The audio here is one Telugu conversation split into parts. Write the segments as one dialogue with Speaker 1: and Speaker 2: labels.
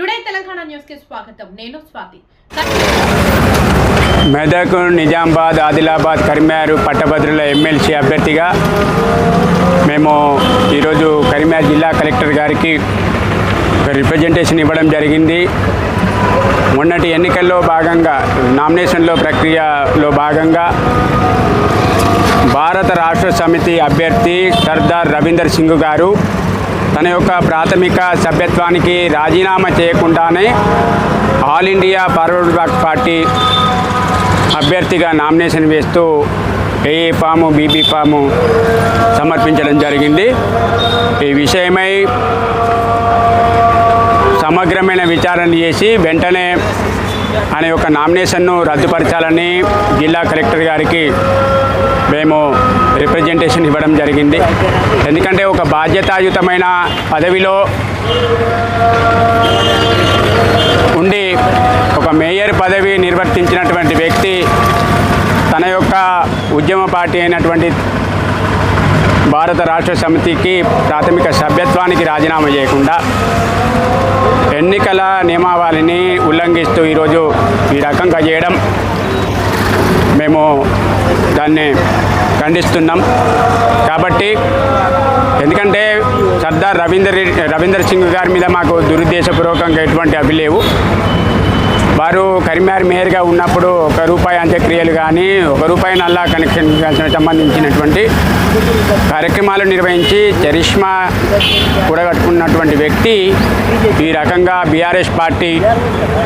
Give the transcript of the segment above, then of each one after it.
Speaker 1: టుడే తెలంగాణ న్యూస్కి స్వాగతం. నేను స్వాతి.
Speaker 2: మెదక్ నిజామాబాద్ ఆదిలాబాద్ కరీంనగర్ పట్టభద్రుల ఎమ్మెల్సీ అభ్యర్థిగా మేము ఈరోజు కరీంనగర్ జిల్లా కలెక్టర్ గారికి రిప్రజెంటేషన్ ఇవ్వడం జరిగింది. మొన్నటి ఎన్నికల్లో భాగంగా నామినేషన్లో ప్రక్రియలో భాగంగా భారత రాష్ట్ర సమితి అభ్యర్థి సర్దార్ రవీందర్ సింగ్ గారు తన యొక్క ప్రాథమిక సభ్యత్వానికి రాజీనామా చేయకుండానే all India forward bloc party అభ్యర్థిగా నామినేషన్ వేస్తూ ఏఏ ఫాము బీబీ ఫాము సమర్పించడం జరిగింది. ఈ విషయమై సమగ్రమైన విచారణ చేసి వెంటనే ఆయన యొక్క నామినేషన్ను రద్దుపరచాలని జిల్లా కలెక్టర్ గారికి మేము రిప్రజెంటేషన్ ఇవ్వడం జరిగింది. ఎందుకంటే ఒక బాధ్యతాయుతమైన పదవిలో ఉండి ఒక మేయర్ పదవి నిర్వర్తించినటువంటి వ్యక్తి తన యొక్క ఉద్యమ పార్టీ అయినటువంటి భారత రాష్ట్ర సమితికి ప్రాథమిక సభ్యత్వానికి రాజీనామా చేయకుండా ఎన్నికల నియమావళిని ఉల్లంఘిస్తూ ఈరోజు ఈ రకంగా చేయడం మేము దాన్ని ఖండిస్తున్నాం. కాబట్టి ఎందుకంటే సర్దార్ రవీందర్ రవీందర్ సింగ్ గారి మీద మాకు దురుద్దేశపూర్వకంగా ఎటువంటి అవి లేవు. వారు కరీంనగర్ మేయర్గా ఉన్నప్పుడు ఒక రూపాయి అంత్యక్రియలు కానీ ఒక రూపాయి నల్లా కనెక్షన్ సంబంధించినటువంటి కార్యక్రమాలు నిర్వహించి చరిష్మా కూడగట్టుకున్నటువంటి వ్యక్తి ఈ రకంగా బీఆర్ఎస్ పార్టీ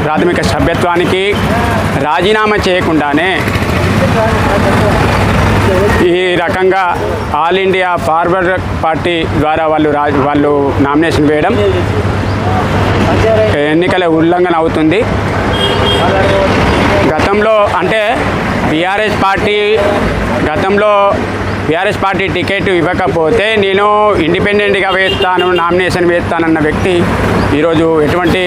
Speaker 2: ప్రాథమిక సభ్యత్వానికి రాజీనామా చేయకుండానే ఈ రకంగా ఆల్ ఇండియా ఫార్వర్డ్ పార్టీ ద్వారా వాళ్ళు రా వాళ్ళు నామినేషన్ వేయడం ఎన్నికల ఉల్లంఘన అవుతుంది. గతంలో అంటే బీఆర్ఎస్ పార్టీ గతంలో బీఆర్ఎస్ పార్టీ టికెట్ ఇవ్వకపోతే నేను ఇండిపెండెంట్గా వేస్తాను నామినేషన్ వేస్తానన్న వ్యక్తి ఈరోజు ఎటువంటి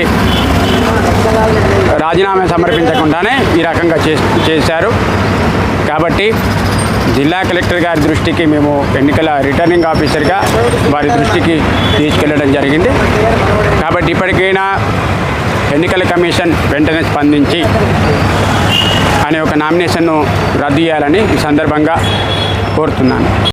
Speaker 2: రాజీనామా సమర్పించకుండానే ఈ రకంగా చేశారు. కాబట్టి జిల్లా కలెక్టర్ గారి దృష్టికి మేము ఎన్నికల రిటర్నింగ్ ఆఫీసర్గా వారి దృష్టికి తీసుకెళ్ళడం జరిగింది. కాబట్టి ఇప్పటికైనా ఎన్నికల కమిషన్ వెంటనే స్పందించి అనే ఒక నామినేషన్ను రద్దు చేయాలని ఈ సందర్భంగా కోరుతున్నాను.